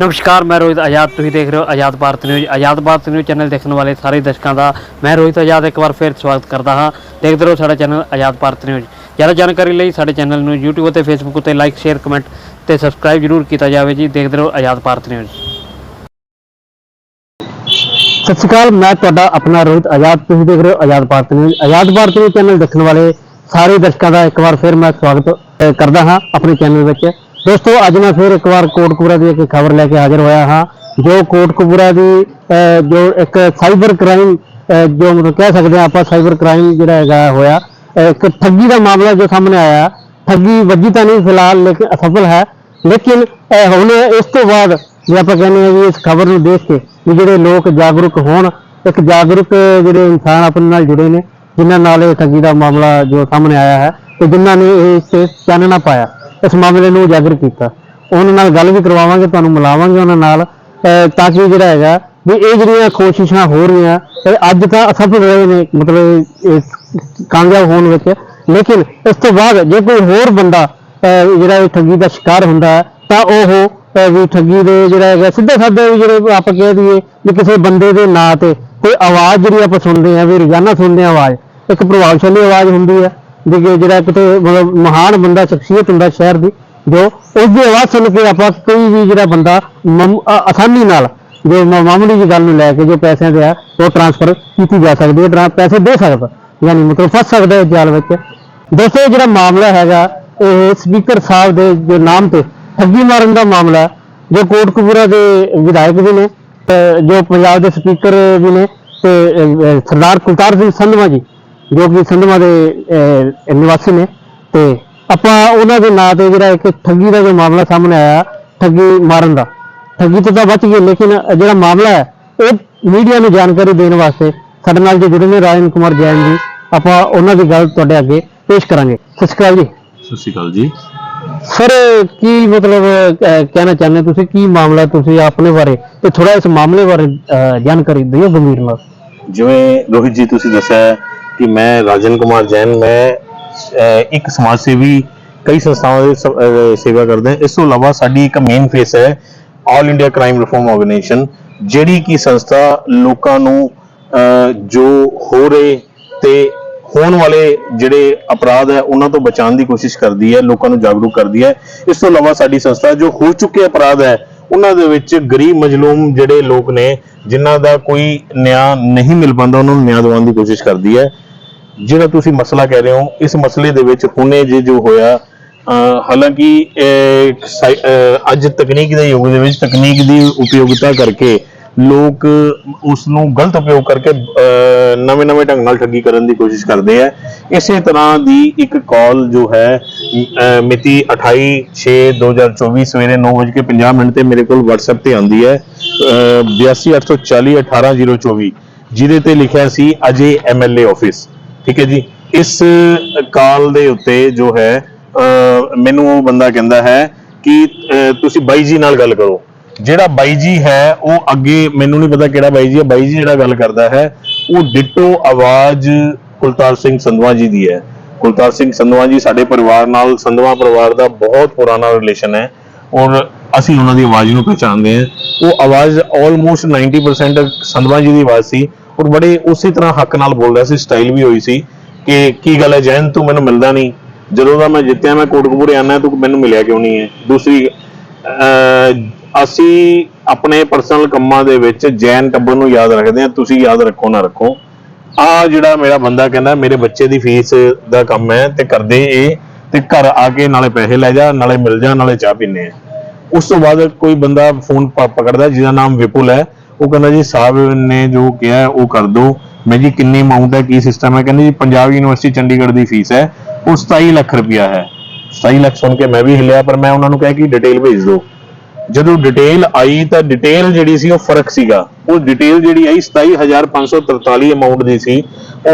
ਨਮਸਕਾਰ, ਮੈਂ ਰੋਹਿਤ ਆਜ਼ਾਦ। ਤੁਸੀਂ ਦੇਖ ਰਹੇ ਹੋ Azad Bharat news. Azad Bharat news channel ਦੇਖਣ ਵਾਲੇ ਸਾਰੇ ਦਰਸ਼ਕਾਂ ਦਾ ਮੈਂ ਰੋਹਿਤ ਆਜ਼ਾਦ ਇੱਕ ਵਾਰ ਫਿਰ ਸਵਾਗਤ ਕਰਦਾ ਹਾਂ। ਦੇਖਦੇ ਰਹੋ ਸਾਡਾ ਚੈਨਲ ਆਜ਼ਾਦ ਭਾਰਤ ਨਿਊਜ਼। ਜ਼ਿਆਦਾ ਜਾਣਕਾਰੀ ਲਈ ਸਾਡੇ ਚੈਨਲ ਨੂੰ YouTube ਅਤੇ Facebook ਉੱਤੇ ਲਾਈਕ ਸ਼ੇਅਰ ਕਮੈਂਟ ਤੇ ਸਬਸਕ੍ਰਾਈਬ ਜਰੂਰ ਕੀਤਾ ਜਾਵੇ ਜੀ। ਦੇਖਦੇ ਰਹੋ ਆਜ਼ਾਦ ਭਾਰਤ ਨਿਊਜ਼। ਸਤਿ ਸ਼੍ਰੀ ਅਕਾਲ, ਮੈਂ ਤੁਹਾਡਾ ਆਪਣਾ ਰੋਹਿਤ ਆਜ਼ਾਦ। ਤੁਸੀਂ ਦੇਖ ਰਹੇ ਹੋ Azad Bharat news. Azad Bharat news channel ਦੇਖਣ ਵਾਲੇ ਸਾਰੇ ਦਰਸ਼ਕਾਂ ਦਾ ਇੱਕ ਵਾਰ ਫਿਰ ਮੈਂ ਸਵਾਗਤ ਕਰਦਾ ਹਾਂ ਆਪਣੇ ਚੈਨਲ ਵਿੱਚ। ਦੋਸਤੋ, ਅੱਜ ਮੈਂ ਫਿਰ ਇੱਕ ਵਾਰ ਕੋਟਕਪੂਰਾ ਦੀ ਇੱਕ ਖਬਰ ਲੈ ਕੇ ਹਾਜ਼ਰ ਹੋਇਆ ਹਾਂ, ਜੋ ਕੋਟਕਪੂਰਾ ਦੀ ਜੋ ਇੱਕ ਸਾਈਬਰ ਕ੍ਰਾਈਮ ਜੋ ਮਤਲਬ ਕਹਿ ਸਕਦੇ ਹਾਂ ਆਪਾਂ ਸਾਈਬਰ ਕ੍ਰਾਈਮ ਜਿਹੜਾ ਹੈਗਾ ਹੋਇਆ ਇੱਕ ਠੱਗੀ ਦਾ ਮਾਮਲਾ ਜੋ ਸਾਹਮਣੇ ਆਇਆ, ਠੱਗੀ ਵੱਜੀ ਤਾਂ ਨਹੀਂ ਫਿਲਹਾਲ, ਲੇਕਿਨ ਅਸਫਲ ਹੈ। ਲੇਕਿਨ ਹੁਣ ਇਸ ਤੋਂ ਬਾਅਦ ਜੇ ਆਪਾਂ ਕਹਿੰਦੇ ਹਾਂ ਵੀ ਇਸ ਖਬਰ ਨੂੰ ਦੇਖ ਕੇ ਵੀ ਜਿਹੜੇ ਲੋਕ ਜਾਗਰੂਕ ਹੋਣ, ਇੱਕ ਜਾਗਰੂਕ ਜਿਹੜੇ ਇਨਸਾਨ ਆਪਣੇ ਨਾਲ ਜੁੜੇ ਨੇ, ਜਿਨ੍ਹਾਂ ਨਾਲ ਇਹ ਠੱਗੀ ਦਾ ਮਾਮਲਾ ਜੋ ਸਾਹਮਣੇ ਆਇਆ ਹੈ, ਤੇ ਜਿਨ੍ਹਾਂ ਨੇ ਇਹ ਤੇ ਚਾਨਣਾ ਪਾਇਆ। ਇਸ ਮਾਮਲੇ ਨੂੰ ਉਜਾਗਰ ਕੀਤਾ। ਉਹਨਾਂ ਨਾਲ ਗੱਲ ਵੀ ਕਰਵਾਵਾਂਗੇ, ਤੁਹਾਨੂੰ ਮਿਲਾਵਾਂਗੇ ਉਹਨਾਂ ਨਾਲ ਤਾਂ ਕਿ ਜਿਹੜਾ ਹੈਗਾ ਵੀ ਇਹ ਜਿਹੜੀਆਂ ਕੋਸ਼ਿਸ਼ਾਂ ਹੋ ਰਹੀਆਂ ਅੱਜ ਤਾਂ ਅਸਫਲ ਰਹੇ ਨੇ, ਮਤਲਬ ਕਾਮਯਾਬ ਹੋਣ ਵਿੱਚ। ਲੇਕਿਨ ਇਸ ਤੋਂ ਬਾਅਦ ਜੇ ਕੋਈ ਹੋਰ ਬੰਦਾ ਜਿਹੜਾ ਇਹ ਠੱਗੀ ਦਾ ਸ਼ਿਕਾਰ ਹੁੰਦਾ ਹੈ, ਤਾਂ ਉਹ ਵੀ ਠੱਗੀ ਦੇ ਜਿਹੜਾ ਹੈਗਾ ਸਿੱਧੇ ਸਾਦੇ ਵੀ ਜਿਹੜੇ ਆਪਾਂ ਕਹਿ ਦਈਏ ਵੀ ਕਿਸੇ ਬੰਦੇ ਦੇ ਨਾਂ ਤੇ ਕੋਈ ਆਵਾਜ਼ ਜਿਹੜੀ ਆਪਾਂ ਸੁਣਦੇ ਆ ਵੀ ਰੋਜ਼ਾਨਾ ਸੁਣਦੇ ਆ ਆਵਾਜ਼, ਇੱਕ ਪ੍ਰਭਾਵਸ਼ਾਲੀ ਆਵਾਜ਼ ਹੁੰਦੀ ਹੈ। ਵੀ ਜਿਹੜਾ ਕਿਤੇ ਮਤਲਬ ਮਹਾਨ ਬੰਦਾ ਸ਼ਖਸੀਅਤ ਹੁੰਦਾ ਸ਼ਹਿਰ ਦੀ, ਜੋ ਉਸ ਦੀ ਆਵਾਜ਼ ਸੁਣ ਕੇ ਆਪਾਂ ਕੋਈ ਵੀ ਜਿਹੜਾ ਬੰਦਾ ਆਸਾਨੀ ਨਾਲ ਜੋ ਮਾਮੂਲੀ ਜੀ ਗੱਲ ਨੂੰ ਲੈ ਕੇ ਜੋ ਪੈਸਿਆਂ ਦੇ ਆ, ਉਹ ਟ੍ਰਾਂਸਫਰ ਕੀਤੀ ਜਾ ਸਕਦੀ ਹੈ ਟਰਾਂ ਪੈਸੇ ਦੇ ਸਕਦਾ, ਯਾਨੀ ਮਤਲਬ ਫਸ ਸਕਦਾ ਹੈ ਜਾਲ ਵਿੱਚ। ਦੋਸਤੋ ਜਿਹੜਾ ਮਾਮਲਾ ਹੈਗਾ, ਇਹ ਸਪੀਕਰ ਸਾਹਿਬ ਦੇ ਜੋ ਨਾਮ ਤੇ ਠੱਗੀ ਮਾਰਨ ਦਾ ਮਾਮਲਾ, ਜੋ ਕੋਟਕਪੂਰਾ ਦੇ ਵਿਧਾਇਕ ਵੀ ਨੇ, ਤੇ ਜੋ ਪੰਜਾਬ ਦੇ ਸਪੀਕਰ ਵੀ ਨੇ, ਤੇ ਸਰਦਾਰ ਕੁਲਤਾਰ ਸਿੰਘ ਸੰਧਵਾ ਜੀ ਜੋ ਕਿ ਸੰਧਵਾ ਦੇ ਅਹ, ਨਿਵਾਸੀ ਨੇ। ਤੇ ਆਪਾਂ ਉਹਨਾਂ ਦੇ ਨਾਂ ਤੇ ਜਿਹੜਾ ਇੱਕ ਠੱਗੀ ਦਾ ਜੋ ਮਾਮਲਾ ਸਾਹਮਣੇ ਆਇਆ ਠੱਗੀ ਮਾਰਨ ਦਾ। ਠੱਗੀ ਤੋਂ ਤਾਂ ਬਚ ਗਏ ਲੇਕਿਨ ਜਿਹੜਾ ਮਾਮਲਾ ਹੈ ਉਹ ਮੀਡੀਆ ਨੂੰ ਜਾਣਕਾਰੀ ਦੇਣ ਵਾਸਤੇ ਸਾਡੇ ਨਾਲ ਜੋ ਜੁੜੇ ਨੇ ਰਾਜਨ ਕੁਮਾਰ ਜੈਨ ਜੀ ਆਪਾਂ ਉਹਨਾਂ ਦੀ ਗੱਲ ਤੁਹਾਡੇ ਅੱਗੇ ਪੇਸ਼ ਕਰਾਂਗੇ। ਸਤਿ ਸ਼੍ਰੀ ਅਕਾਲ ਜੀ। ਸਤਿ ਸ਼੍ਰੀ ਅਕਾਲ ਜੀ। ਸਰ ਕੀ ਮਤਲਬ ਅਹ, ਕਹਿਣਾ ਚਾਹੁੰਦੇ ਹੋ ਤੁਸੀਂ? ਕੀ ਮਾਮਲਾ ਤੁਸੀਂ ਆਪਣੇ ਬਾਰੇ? ਤੇ ਥੋੜਾ ਇਸ ਮਾਮਲੇ ਬਾਰੇ ਅਹ, ਜਾਣਕਾਰੀ ਦਿਓ ਗੰਭੀਰ ਨਾਲ। ਜਿਵੇਂ ਰੋਹਿਤ ਜੀ ਤੁਸੀਂ ਦੱਸਿਆ ਹੈ ਕਿ ਮੈਂ ਰਾਜਨ ਕੁਮਾਰ ਜੈਨ ਮੈਂ ਇੱਕ ਸਮਾਜ ਸੇਵੀ ਕਈ ਸੰਸਥਾਵਾਂ ਦੀ ਸੇਵਾ ਕਰਦਾ ਹਾਂ। ਇਸ ਤੋਂ ਇਲਾਵਾ ਸਾਡੀ ਇੱਕ ਮੇਨ ਫੇਸ ਹੈ all India crime reform organisation ਜਿਹੜੀ ਕਿ ਸੰਸਥਾ ਲੋਕਾਂ ਨੂੰ ਅਹ, ਜੋ ਹੋ ਰਹੇ ਤੇ ਹੋਣ ਵਾਲੇ ਜਿਹੜੇ ਅਪਰਾਧ ਹੈ ਉਹਨਾਂ ਤੋਂ ਬਚਾਉਣ ਦੀ ਕੋਸ਼ਿਸ਼ ਕਰਦੀ ਹੈ ਲੋਕਾਂ ਨੂੰ ਜਾਗਰੂਕ ਕਰਦੀ ਹੈ। ਇਸ ਤੋਂ ਇਲਾਵਾ ਸਾਡੀ ਸੰਸਥਾ ਜੋ ਹੋ ਚੁੱਕੇ ਅਪਰਾਧ ਹੈ ਉਹਨਾਂ ਦੇ ਵਿੱਚ ਗਰੀਬ ਮਜਲੂਮ ਜਿਹੜੇ ਲੋਕ ਨੇ, ਜਿਨ੍ਹਾਂ ਦਾ ਕੋਈ ਨਿਆਂ ਨਹੀਂ ਮਿਲ ਪਾਉਂਦਾ, ਉਹਨਾਂ ਨੂੰ ਨਿਆਂ ਦਿਵਾਉਣ ਦੀ ਕੋਸ਼ਿਸ਼ ਕਰਦੀ ਹੈ। ਜਿਹੜਾ ਤੁਸੀਂ ਮਸਲਾ ਕਹਿ ਰਹੇ ਹੋ, ਇਸ ਮਸਲੇ ਦੇ ਵਿੱਚ ਹੁਣੇ ਜੇ ਜੋ ਹੋਇਆ ਹਾਲਾਂਕਿ ਅੱਜ ਤਕਨੀਕ ਦੇ ਯੁੱਗ ਦੇ ਵਿੱਚ ਤਕਨੀਕ ਦੀ ਉਪਯੋਗਤਾ ਕਰਕੇ ਲੋਕ ਉਸ ਨੂੰ ਗਲਤ ਉਪਯੋਗ ਕਰਕੇ ਨਵੇਂ ਨਵੇਂ ਢੰਗ ਨਾਲ ਠੱਗੀ ਕਰਨ ਦੀ ਕੋਸ਼ਿਸ਼ ਕਰਦੇ ਆ। ਇਸੇ ਤਰ੍ਹਾਂ ਦੀ ਇੱਕ ਕਾਲ ਜੋ ਹੈ, ਅਹ, ਮਿਤੀ 28 6 2024 ਸਵੇਰੇ 9:50 ਮਿੰਟ ਤੇ ਮੇਰੇ ਕੋਲ WhatsApp ਤੇ ਆਉਂਦੀ ਹੈ। ਅਹ 8284 18024 ਜਿਹਦੇ ਤੇ ਲਿਖਿਆ ਸੀ, ਅਜੇ ਐਮਐਲਏ ਆਫਿਸ ਠੀਕ ਹੈ ਜੀ? ਇਸ ਕਾਲ ਦੇ ਉੱਤੇ ਜੋ ਹੈ, ਅਹ, ਮੈਨੂੰ ਉਹ ਬੰਦਾ ਕਹਿੰਦਾ ਹੈ ਕਿ ਤੁਸੀਂ ਬਾਈ ਜੀ ਨਾਲ ਗੱਲ ਕਰੋ। ਜਿਹੜਾ ਬਾਈ ਜੀ ਹੈ, ਉਹ ਅੱਗੇ ਮੈਨੂੰ ਨਹੀਂ ਪਤਾ ਕਿਹੜਾ ਬਾਈ ਜੀ ਹੈ। ਬਾਈ ਜੀ ਜਿਹੜਾ ਗੱਲ ਕਰਦਾ ਹੈ ਉਹ ਡਿੱਟੋ ਆਵਾਜ਼ ਕੁਲਤਾਰ ਸਿੰਘ ਸੰਧਵਾ ਜੀ ਦੀ ਹੈ। ਕੁਲਤਾਰ ਸਿੰਘ ਸੰਧਵਾ ਜੀ ਸਾਡੇ ਪਰਿਵਾਰ ਨਾਲ ਸੰਧਵਾ ਪਰਿਵਾਰ ਦਾ ਬਹੁਤ ਪੁਰਾਣਾ ਰਿਲੇਸ਼ਨ ਹੈ ਔਰ ਅਸੀਂ ਉਹਨਾਂ ਦੀ ਆਵਾਜ਼ ਨੂੰ ਪਛਾਣਦੇ ਹਾਂ। ਉਹ ਆਵਾਜ਼ ਆਲਮੋਸਟ 90% ਸੰਧਵਾ ਜੀ ਦੀ ਆਵਾਜ਼ ਸੀ ਔਰ ਬੜੇ ਉਸੇ ਤਰ੍ਹਾਂ ਹੱਕ ਨਾਲ ਬੋਲ ਰਿਹਾ ਸੀ ਸਟਾਈਲ ਵੀ ਹੋਈ ਸੀ ਕਿ ਕੀ ਗੱਲ ਹੈ ਜੈਨ ਤੂੰ ਮੈਨੂੰ ਮਿਲਦਾ ਨਹੀਂ। ਜਦੋਂ ਦਾ ਮੈਂ ਜਿੱਤਿਆ ਮੈਂ ਕੋਟਕਪੂਰੇ ਆਣਾ ਤੂੰ ਮੈਨੂੰ ਮਿਲਿਆ ਕਿਉਂ ਨਹੀਂ ਹੈ? ਦੂਸਰੀ ਅਹ, ਅਸੀਂ ਆਪਣੇ ਪਰਸਨਲ ਕੰਮਾਂ ਦੇ ਵਿੱਚ ਜੈਨ ਟੱਬਰ ਨੂੰ ਯਾਦ ਰੱਖਦੇ ਹਾਂ, ਤੁਸੀਂ ਯਾਦ ਰੱਖੋ ਨਾ ਰੱਖੋ। ਆ ਜਿਹੜਾ ਮੇਰਾ ਬੰਦਾ ਕਹਿੰਦਾ, ਮੇਰੇ ਬੱਚੇ ਦੀ ਫੀਸ ਦਾ ਕੰਮ ਹੈ ਤੇ ਕਰਦੇ ਇਹ, ਤੇ ਘਰ ਆ ਕੇ ਨਾਲੇ ਪੈਸੇ ਲੈ ਜਾ, ਨਾਲੇ ਮਿਲ ਜਾ, ਨਾਲੇ ਚਾਹ ਪੀਨੇ ਆ। ਉਸ ਤੋਂ ਬਾਅਦ ਕੋਈ ਬੰਦਾ ਫੋਨ ਪਕੜਦਾ, ਜਿਹਦਾ ਨਾਮ ਵਿਪੁਲ ਹੈ, ਉਹ ਕਹਿੰਦਾ ਜੀ, ਸਾਹਿਬ ਨੇ ਜੋ ਕਿਹਾ ਉਹ ਕਰ ਦੋ ਮੈਂ ਜੀ ਕਿੰਨੀ ਅਮਾਉਂਟ ਹੈ, ਕੀ ਸਿਸਟਮ ਹੈ? ਕਹਿੰਦੇ ਜੀ, ਪੰਜਾਬ ਯੂਨੀਵਰਸਿਟੀ ਚੰਡੀਗੜ੍ਹ ਦੀ ਫੀਸ ਹੈ, ਉਹ 27 ਲੱਖ ਰੁਪਇਆ ਹੈ। 27 ਲੱਖ ਸੁਣ ਕੇ ਮੈਂ ਵੀ ਹਿੱਲਿਆ, ਪਰ ਮੈਂ ਉਹਨਾਂ ਨੂੰ ਕਿਹਾ ਕਿ ਡਿਟੇਲ ਭੇਜ ਦਿਓ। ਜਦੋਂ ਡਿਟੇਲ ਆਈ ਤਾਂ ਡਿਟੇਲ ਜਿਹੜੀ ਸੀ ਉਹ ਫ਼ਰਕ ਸੀਗਾ। ਉਹ ਡਿਟੇਲ ਜਿਹੜੀ ਆਈ 27543 ਅਮਾਉਂਟ ਦੀ ਸੀ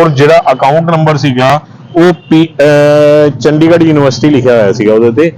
ਔਰ ਜਿਹੜਾ ਅਕਾਊਂਟ ਨੰਬਰ ਸੀਗਾ, ਉਹ ਪੀ- ਅਹ, ਚੰਡੀਗੜ੍ਹ ਯੂਨੀਵਰਸਿਟੀ ਲਿਖਿਆ ਹੋਇਆ ਸੀਗਾ ਉਹਦੇ ਤੇ।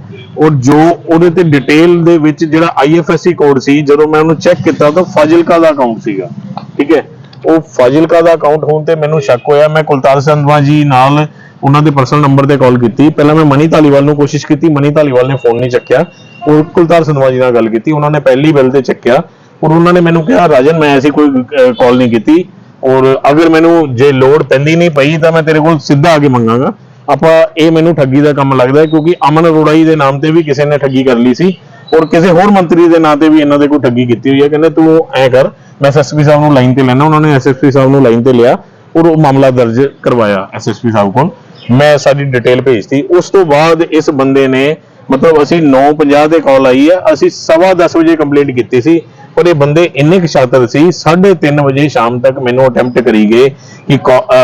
ਔਰ ਜੋ ਉਹਦੇ ਤੇ ਡਿਟੇਲ ਦੇ ਵਿੱਚ ਜਿਹੜਾ ਆਈਐਫਐਸਸੀ ਕੋਡ ਸੀ, ਜਦੋਂ ਮੈਂ ਉਹਨੂੰ ਚੈੱਕ ਕੀਤਾ ਤਾਂ ਫਾਜ਼ਿਲਕਾ ਦਾ ਅਕਾਊਂਟ ਸੀਗਾ। ਠੀਕ ਹੈ? ਉਹ ਫਾਜ਼ਿਲਕਾ ਦਾ ਅਕਾਊਂਟ ਹੋਣ ਤੇ ਮੈਨੂੰ ਸ਼ੱਕ ਹੋਇਆ। ਮੈਂ ਕੁਲਤਾਰ ਸੰਧਵਾ ਜੀ ਨਾਲ ਉਹਨਾਂ ਦੇ ਪਰਸਨਲ ਨੰਬਰ ਤੇ ਕਾਲ ਕੀਤੀ। ਪਹਿਲਾਂ ਮੈਂ ਮਨੀ ਧਾਲੀਵਾਲ ਨੂੰ ਕੋਸ਼ਿਸ਼ ਕੀਤੀ। ਮਨੀ ਧਾਲੀਵਾਲ ਨੇ ਫੋਨ ਨਹੀਂ ਚੱਕਿਆ। ਕੁਲਤਾਰ ਸੰਧਵਾ ਜੀ ਨਾਲ ਗੱਲ ਕੀਤੀ, ਉਹਨਾਂ ਨੇ ਪਹਿਲੀ ਬਿੱਲ ਤੇ ਚੱਕਿਆ, ਔਰ ਉਹਨਾਂ ਨੇ ਮੈਨੂੰ ਕਿਹਾ, ਰਾਜਨ, ਮੈਂ ਐਸੀ ਕੋਈ ਕਾਲ ਨਹੀਂ ਕੀਤੀ, ਔਰ ਅਗਰ ਮੈਨੂੰ ਜੇ ਲੋੜ ਪੈਂਦੀ ਨਹੀਂ ਪਈ, ਤਾਂ ਮੈਂ ਤੇਰੇ ਕੋਲ ਸਿੱਧਾ ਆ ਕੇ ਮੰਗਾਂਗਾ। ਆਪਾਂ ਇਹ ਮੈਨੂੰ ਠੱਗੀ ਦਾ ਕੰਮ ਲੱਗਦਾ ਕਿਉਂਕਿ ਅਮਨ ਅਰੋੜਾ ਜੀ ਦੇ ਨਾਮ ਤੇ ਵੀ ਕਿਸੇ ਨੇ ਠੱਗੀ ਕਰ ਲਈ ਸੀ, ਔਰ ਕਿਸੇ ਹੋਰ ਮੰਤਰੀ ਦੇ ਨਾਂ ਤੇ ਵੀ ਇਹਨਾਂ ਦੇ ਕੋਈ ਠੱਗੀ ਕੀਤੀ ਹੋਈ ਹੈ। ਕਹਿੰਦੇ, ਤੂੰ ਐ ਕਰ, ਮੈਂ ਐਸਐਸਪੀ ਸਾਹਿਬ ਨੂੰ ਲਾਈਨ ਤੇ ਲੈਣਾ ਉਹਨਾਂ ਨੇ ਐਸਐਸਪੀ ਸਾਹਿਬ ਨੂੰ ਲਾਈਨ ਤੇ ਲਿਆ, ਔਰ ਉਹ ਮਾਮਲਾ ਦਰਜ ਕਰਵਾਇਆ ਐਸਐਸਪੀ ਸਾਹਿਬ ਕੋਲ। ਮੈਂ ਸਾਡੀ ਡਿਟੇਲ ਭੇਜਤੀ। ਉਸ ਤੋਂ ਬਾਅਦ ਇਸ ਬੰਦੇ ਨੇ ਮਤਲਬ ਅਸੀਂ 9:50 ਤੇ ਕਾਲ ਆਈ ਹੈ ਅਸੀਂ ਸਵਾ ਦਸ ਵਜੇ ਕੰਪਲੇਂਟ ਕੀਤੀ ਸੀ ਪਰ ਇਹ ਬੰਦੇ ਇੰਨੇ ਕੁ ਸ਼ਾਤਰ ਸੀ 3:30 ਵਜੇ ਸ਼ਾਮ ਤੱਕ ਮੈਨੂੰ ਅਟੈਂਪਟ ਕਰੀ ਗਏ ਕਿ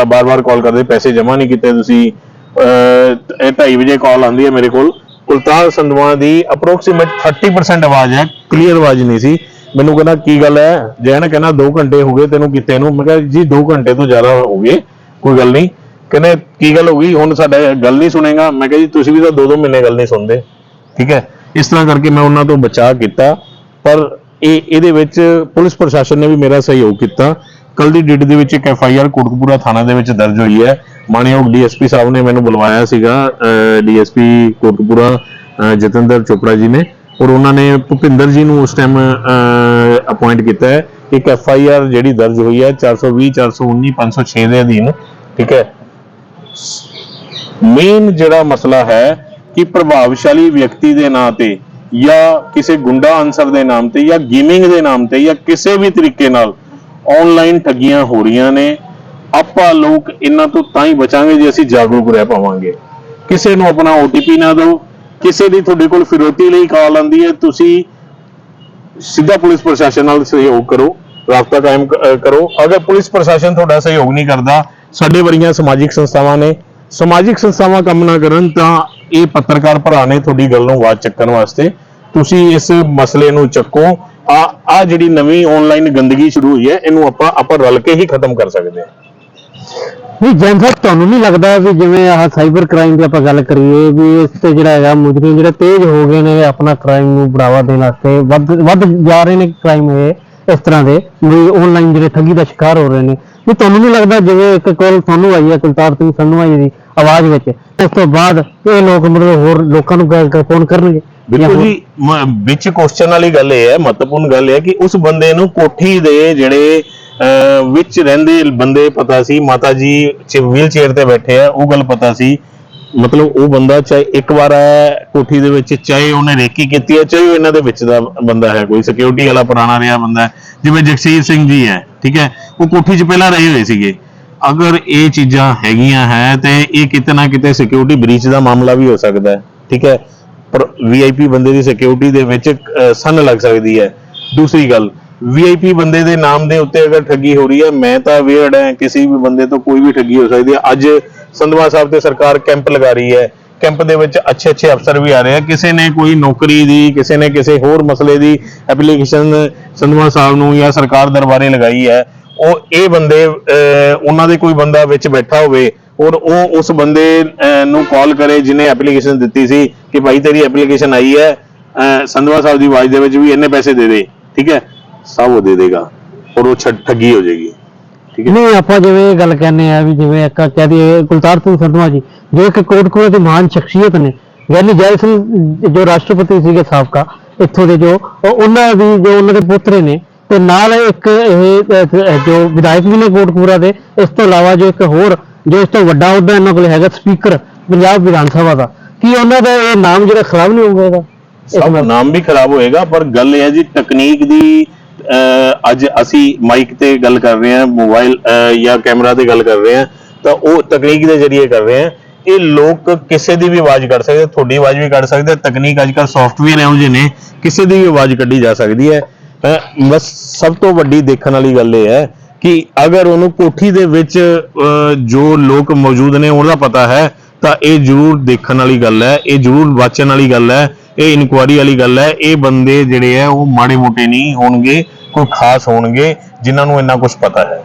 ਬਾਰ-ਬਾਰ ਕਾਲ ਕਰਦੇ ਪੈਸੇ ਜਮ੍ਹਾਂ ਨਹੀਂ ਕੀਤੇ ਤੁਸੀਂ। ਅਹ, ਇਹ 2:30 ਵਜੇ ਕਾਲ ਆਉਂਦੀ ਹੈ ਮੇਰੇ ਕੋਲ। ਕੁਲਤਾਰ ਸੰਧਵਾ ਦੀ ਅਪਰੋਕਸੀਮੇਟ 30% ਆਵਾਜ਼ ਹੈ ਕਲੀਅਰ ਆਵਾਜ਼ ਨਹੀਂ ਸੀ। ਮੈਨੂੰ ਕਹਿੰਦਾ ਕੀ ਗੱਲ ਹੈ? ਜੈਨ ਕਹਿੰਦਾ 2 ਘੰਟੇ ਹੋ ਗਏ ਤੈਨੂੰ ਕਿਤੇ ਨੂੰ। ਮੈਂ ਕਿਹਾ ਜੀ 2 ਘੰਟੇ ਤੋਂ ਜ਼ਿਆਦਾ ਹੋ ਗਏ ਕੋਈ ਗੱਲ ਨਹੀਂ। ਕਹਿੰਦੇ ਕੀ ਗੱਲ ਹੋ ਗਈ? ਹੁਣ ਸਾਡਾ ਗੱਲ ਨਹੀਂ ਸੁਣੇਗਾ। ਮੈਂ ਕਿਹਾ ਜੀ ਤੁਸੀਂ ਵੀ ਤਾਂ 2-2 ਮਹੀਨੇ ਗੱਲ ਨਹੀਂ ਸੁਣਦੇ। ਠੀਕ ਹੈ? ਇਸ ਤਰ੍ਹਾਂ ਕਰਕੇ ਮੈਂ ਉਹਨਾਂ ਤੋਂ ਬਚਾਅ ਕੀਤਾ। ਪਰ ਇਹ ਇਹਦੇ ਵਿੱਚ ਪੁਲਿਸ ਪ੍ਰਸ਼ਾਸਨ ਨੇ ਵੀ ਮੇਰਾ ਸਹਿਯੋਗ ਕੀਤਾ। ਕੱਲ ਦੀ ਡੇਟ ਦੇ ਵਿੱਚ ਇੱਕ ਐਫ ਆਈ ਆਰ ਕੋਟਕਪੂਰਾ ਥਾਣਾ ਦੇ ਵਿੱਚ ਦਰਜ ਹੋਈ ਹੈ। ਮਾਨਯੋਗ ਡੀਐਸਪੀ ਸਾਹਿਬ ਨੇ ਮੈਨੂੰ ਬੁਲਵਾਇਆ ਸੀਗਾ ਡੀਐਸਪੀ ਕੋਟਕਪੂਰਾ ਅਹ, ਜਤਿੰਦਰ ਚੋਪੜਾ ਜੀ ਨੇ। ਔਰ ਉਹਨਾਂ ਨੇ ਭੁਪਿੰਦਰ ਜੀ ਨੂੰ ਉਸ ਟਾਈਮ ਅਪਾਇੰਟ ਕੀਤਾ ਹੈ। ਇੱਕ ਐਫ ਆਈ ਆਰ ਜਿਹੜੀ ਦਰਜ ਹੋਈ ਹੈ 420 419 506 ਦੇ ਅਧੀਨ। ਠੀਕ ਹੈ? ਮੇਨ ਜਿਹੜਾ ਮਸਲਾ ਹੈ ਕਿ ਪ੍ਰਭਾਵਸ਼ਾਲੀ ਵਿਅਕਤੀ ਦੇ ਨਾਂ ਤੇ ਜਾਂ ਕਿਸੇ ਗੁੰਡਾ ਅਨਸਰ ਦੇ ਨਾਮ ਤੇ ਜਾਂ ਗੇਮਿੰਗ ਦੇ ਨਾਮ ਤੇ ਜਾਂ ਕਿਸੇ ਵੀ ਤਰੀਕੇ ਨਾਲ ਆਨਲਾਈਨ ਠੱਗੀਆਂ ਹੋ ਰਹੀਆਂ ਨੇ, ਆਪਾਂ ਲੋਕ ਇਹਨਾਂ ਤੋਂ ਤਾਂ ਹੀ ਬਚਾਂਗੇ ਜੇ ਅਸੀਂ ਜਾਗਰੂਕ ਰਹਿ ਪਾਵਾਂਗੇ। ਕਿਸੇ ਨੂੰ ਆਪਣਾ OTP ਨਾ ਦਿਓ, ਕਿਸੇ ਦੀ ਤੁਹਾਡੇ ਕੋਲ ਫਿਰੋਤੀ ਲਈ ਕਾਲ ਆਉਂਦੀ ਹੈ, ਤੁਸੀਂ ਸਿੱਧਾ ਪੁਲਿਸ ਪ੍ਰਸ਼ਾਸਨ ਨਾਲ ਸਹਿਯੋਗ ਕਰੋ, ਰਾਬਤਾ ਕਾਇਮ ਕਰੋ। ਅਗਰ ਪੁਲਿਸ ਪ੍ਰਸ਼ਾਸਨ ਤੁਹਾਡਾ ਸਹਿਯੋਗ ਨਹੀਂ ਕਰਦਾ ਸਾਡੇ ਵਰਗੀਆਂ ਸਮਾਜਿਕ ਸੰਸਥਾਵਾਂ ਨੇ। ਸਮਾਜਿਕ ਸੰਸਥਾਵਾਂ ਕੰਮ ਨਾ ਕਰਨ ਤਾਂ ਇਹ ਪੱਤਰਕਾਰ ਭਰਾ ਨੇ ਤੁਹਾਡੀ ਗੱਲ ਨੂੰ ਆਵਾਜ਼ ਚੱਕਣ ਵਾਸਤੇ। ਤੁਸੀਂ ਇਸ ਮਸਲੇ ਨੂੰ ਚੱਕੋ। ਆ ਆ ਜਿਹੜੀ ਨਵੀਂ ਆਨਲਾਈਨ ਗੰਦਗੀ ਸ਼ੁਰੂ ਹੋਈ ਹੈ, ਇਹਨੂੰ ਆਪਾਂ ਆਪਾਂ ਰਲ ਕੇ ਹੀ ਖਤਮ ਕਰ ਸਕਦੇ ਹਾਂ। ਨਹੀਂ, ਜੈਨ ਸਾਹਿਬ, ਤੁਹਾਨੂੰ ਨਹੀਂ ਲੱਗਦਾ ਵੀ ਜਿਵੇਂ ਆਹ ਸਾਈਬਰ ਕ੍ਰਾਈਮ ਦੀ ਆਪਾਂ ਗੱਲ ਕਰੀਏ ਵੀ ਇਸ ਤੇ ਜਿਹੜਾ ਹੈਗਾ ਮੁਜਰਮ ਜਿਹੜੇ ਤੇਜ਼ ਹੋ ਗਏ ਨੇ ਆਪਣਾ ਕ੍ਰਾਈਮ ਨੂੰ ਬੜਾਵਾ ਦੇਣ ਵਾਸਤੇ, ਵੱਧ ਵੱਧ ਜਾ ਰਹੇ ਨੇ ਕ੍ਰਾਈਮ ਇਹ। ਇਸ ਤਰ੍ਹਾਂ ਦੇ ਵੀ ਆਨਲਾਈਨ ਜਿਹੜੇ ਠੱਗੀ ਦਾ ਸ਼ਿਕਾਰ ਹੋ ਰਹੇ ਨੇ। ਵੀ ਤੁਹਾਨੂੰ ਨਹੀਂ ਲੱਗਦਾ ਜਿਵੇਂ ਇੱਕ ਕਾਲ ਤੁਹਾਨੂੰ ਆਈ ਹੈ ਕੁਲਤਾਰ ਸਿੰਘ ਸੰਧਵਾ ਜੀ ਦੀ ਆਵਾਜ਼ ਵਿੱਚ ਉਸ ਤੋਂ ਬਾਅਦ ਇਹ ਲੋਕ ਮਤਲਬ ਹੋਰ ਲੋਕਾਂ ਨੂੰ ਫੋਨ ਕਰਨਗੇ? ਬਿਲਕੁਲ ਜੀ ਵਿੱਚ ਕੁਐਸਚਨ ਵਾਲੀ ਗੱਲ ਇਹ ਹੈ ਮਹੱਤਵਪੂਰਨ ਗੱਲ ਇਹ ਹੈ ਕਿ ਉਸ ਬੰਦੇ ਨੂੰ ਕੋਠੀ ਦੇ ਜਿਹੜੇ ਵਿੱਚ ਰਹਿੰਦੇ ਬੰਦੇ ਪਤਾ ਸੀ ਮਾਤਾ ਜੀ ਵੀਲ ਚੇਅਰ ਤੇ ਬੈਠੇ ਆ ਉਹ ਗੱਲ ਪਤਾ ਸੀ ਮਤਲਬ ਉਹ ਬੰਦਾ ਚਾਹੇ ਇੱਕ ਵਾਰ ਆਇਆ ਕੋਠੀ ਦੇ ਵਿੱਚ ਚਾਹੇ ਉਹਨੇ ਰੇਕੀ ਕੀਤੀ ਹੈ ਚਾਹੇ ਉਹ ਇਹਨਾਂ ਦੇ ਵਿੱਚ ਦਾ ਬੰਦਾ ਹੈ ਕੋਈ ਸਿਕਿਉਰਿਟੀ ਵਾਲਾ ਪੁਰਾਣਾ ਰਿਹਾ ਬੰਦਾ ਹੈ। ਜਿਵੇਂ ਜਗਸੀਰ ਸਿੰਘ ਜੀ ਹੈ ਠੀਕ ਹੈ ਉਹ ਕੋਠੀ 'ਚ ਪਹਿਲਾਂ ਰਹੇ ਹੋਏ ਸੀਗੇ। ਅਗਰ ਇਹ ਚੀਜ਼ਾਂ ਹੈਗੀਆਂ ਹੈ ਤੇ ਇਹ ਕਿਤੇ ਨਾ ਕਿਤੇ ਸਿਕਿਉਰਿਟੀ ਬ੍ਰੀਚ ਦਾ ਮਾਮਲਾ ਵੀ ਹੋ ਸਕਦਾ ਹੈ ਠੀਕ ਹੈ। ਪਰ ਵੀਆਈਪੀ ਬੰਦੇ ਦੀ ਸਿਕਿਉਰਿਟੀ ਦੇ ਵਿੱਚ ਅਹ, ਸੰਨ ਲੱਗ ਸਕਦੀ ਹੈ। ਦੂਸਰੀ ਗੱਲ ਵੀਆਈਪੀ ਬੰਦੇ ਦੇ ਨਾਮ ਦੇ ਉੱਤੇ ਅਗਰ ਠੱਗੀ ਹੋ ਰਹੀ ਹੈ ਮੈਂ ਤਾਂ ਅਵੇਅਰਡ ਹਾਂ ਕਿਸੇ ਵੀ ਬੰਦੇ ਤੋਂ ਕੋਈ ਵੀ ਠੱਗੀ ਹੋ ਸਕਦੀ ਹੈ। ਅੱਜ ਸੰਧਵਾ ਸਾਹਿਬ ਤੇ ਸਰਕਾਰ ਕੈਂਪ ਲਗਾ ਰਹੀ ਹੈ। ਕੈਂਪ ਦੇ ਵਿੱਚ ਅੱਛੇ ਅੱਛੇ ਅਫਸਰ ਵੀ ਆ ਰਹੇ ਆ। ਕਿਸੇ ਨੇ ਕੋਈ ਨੌਕਰੀ ਦੀ ਕਿਸੇ ਨੇ ਕਿਸੇ ਹੋਰ ਮਸਲੇ ਦੀ ਐਪਲੀਕੇਸ਼ਨ ਸੰਧਵਾ ਸਾਹਿਬ ਨੂੰ ਜਾਂ ਸਰਕਾਰ ਦਰਬਾਰੇ ਲਗਾਈ ਹੈ। ਉਹ ਇਹ ਬੰਦੇ ਅਹ, ਉਹਨਾਂ ਦੇ ਕੋਈ ਬੰਦਾ ਵਿੱਚ ਬੈਠਾ ਹੋਵੇ ਔਰ ਉਹ ਉਸ ਬੰਦੇ ਅਹ, ਨੂੰ ਕਾਲ ਕਰੇ ਜਿਹਨੇ ਐਪਲੀਕੇਸ਼ਨ ਦਿੱਤੀ ਸੀ ਕਿ ਭਾਈ ਤੇਰੀ ਐਪਲੀਕੇਸ਼ਨ ਆਈ ਹੈ ਅਹ, ਸੰਧਵਾ ਸਾਹਿਬ ਦੀ ਆਵਾਜ਼ ਦੇ ਵਿੱਚ ਵੀ ਇੰਨੇ ਪੈਸੇ ਦੇ ਦੇ ਠੀਕ ਹੈ? ਸਭ ਉਹ ਦੇ ਦੇਗਾ ਔਰ ਉਹ ਛ- ਠੱਗੀ ਹੋ ਜਾਏਗੀ ਠੀਕ ਹੈ ਨਹੀਂ ਆਪਾਂ ਜਿਵੇਂ ਇਹ ਗੱਲ ਕਹਿੰਦੇ ਆ ਵੀ ਜਿਵੇਂ ਇੱਕ ਕਹਿ ਦਈਏ ਕੁਲਤਾਰ ਸਿੰਘ ਸੰਧਵਾ ਜੀ ਜੋ ਇੱਕ ਕੋਟਕਪੂਰੇ ਦੇ ਮਹਾਨ ਸ਼ਖਸੀਅਤ ਨੇ ਗਿਆਨੀ ਜੈ ਸਿੰਘ ਜੋ ਰਾਸ਼ਟਰਪਤੀ ਸੀਗੇ ਸਾਬਕਾ ਇੱਥੋਂ ਦੇ ਜੋ ਉਹ- ਉਹਨਾਂ ਦੀ ਜੋ ਉਹਨਾਂ ਦੇ ਪੁੱਤਰੇ ਨੇ ਤੇ ਨਾਲ ਇੱਕ ਇਹ ਜੋ ਵਿਧਾਇਕ ਵੀ ਨੇ ਕੋਟਕਪੂਰਾ ਦੇ ਇਸ ਤੋਂ ਇਲਾਵਾ ਜੋ ਇੱਕ ਹੋਰ ਜੋ ਇਸ ਤੋਂ ਵੱਡਾ ਅਹੁਦਾ ਇਹਨਾਂ ਕੋਲ ਹੈਗਾ ਸਪੀਕਰ ਪੰਜਾਬ ਵਿਧਾਨ ਸਭਾ ਦਾ ਕੀ ਉਹਨਾਂ ਦਾ ਇਹ ਨਾਮ ਜਿਹੜਾ ਖਰਾਬ ਨਹੀਂ ਹੋਊਗਾ ਇਹਦਾ ਸਭ? ਨਾਮ ਵੀ ਖਰਾਬ ਹੋਏਗਾ ਪਰ ਗੱਲ ਇਹ ਹੈ ਜੀ ਟੈਕਨੀਕ ਦੀ ਅੱਜ ਅਸੀਂ ਮਾਈਕ ਤੇ ਗੱਲ ਕਰ ਰਹੇ ਹਾਂ ਮੋਬਾਈਲ ਜਾਂ ਕੈਮਰਾ ਤੇ ਗੱਲ ਕਰ ਰਹੇ ਹਾਂ ਤਾਂ ਉਹ ਤਕਨੀਕ ਦੇ ਜ਼ਰੀਏ ਕਰ ਰਹੇ ਹਾਂ। ਇਹ ਲੋਕ ਕਿਸੇ ਦੀ ਵੀ ਆਵਾਜ਼ ਕੱਢ ਸਕਦੇ ਤੁਹਾਡੀ ਆਵਾਜ਼ ਵੀ ਕੱਢ ਸਕਦੇ ਤਕਨੀਕ ਅੱਜ ਕੱਲ ਸੌਫਟਵੇਅਰ ਇਹੋ ਜਿਹੇ ਨੇ ਕਿਸੇ ਦੀ ਵੀ ਆਵਾਜ਼ ਕੱਢੀ ਜਾ ਸਕਦੀ ਹੈ। ਬਸ ਸਭ ਤੋਂ ਵੱਡੀ ਦੇਖਣ ਵਾਲੀ ਗੱਲ ਇਹ ਹੈ ਕਿ ਅਗਰ ਉਹਨੂੰ ਕੋਠੀ ਦੇ ਵਿੱਚ ਅਹ, ਜੋ ਲੋਕ ਮੌਜੂਦ ਨੇ ਉਹਨਾਂ ਦਾ ਪਤਾ ਹੈ ਤਾਂ ਇਹ ਜ਼ਰੂਰ ਦੇਖਣ ਵਾਲੀ ਗੱਲ ਹੈ ਇਹ ਜ਼ਰੂਰ ਵਾਚਣ ਵਾਲੀ ਗੱਲ ਹੈ। ਇਹ ਇਨਕੁਆਇਰੀ ਵਾਲੀ ਗੱਲ ਹੈ ਇਹ ਬੰਦੇ ਜਿਹੜੇ ਆ ਉਹ ਮਾੜੇ ਮੋਟੇ ਨਹੀਂ ਹੋਣਗੇ ਕੋਈ ਖਾਸ ਹੋਣਗੇ ਜਿਨ੍ਹਾਂ ਨੂੰ ਇੰਨਾ ਕੁਝ ਪਤਾ ਹੈ।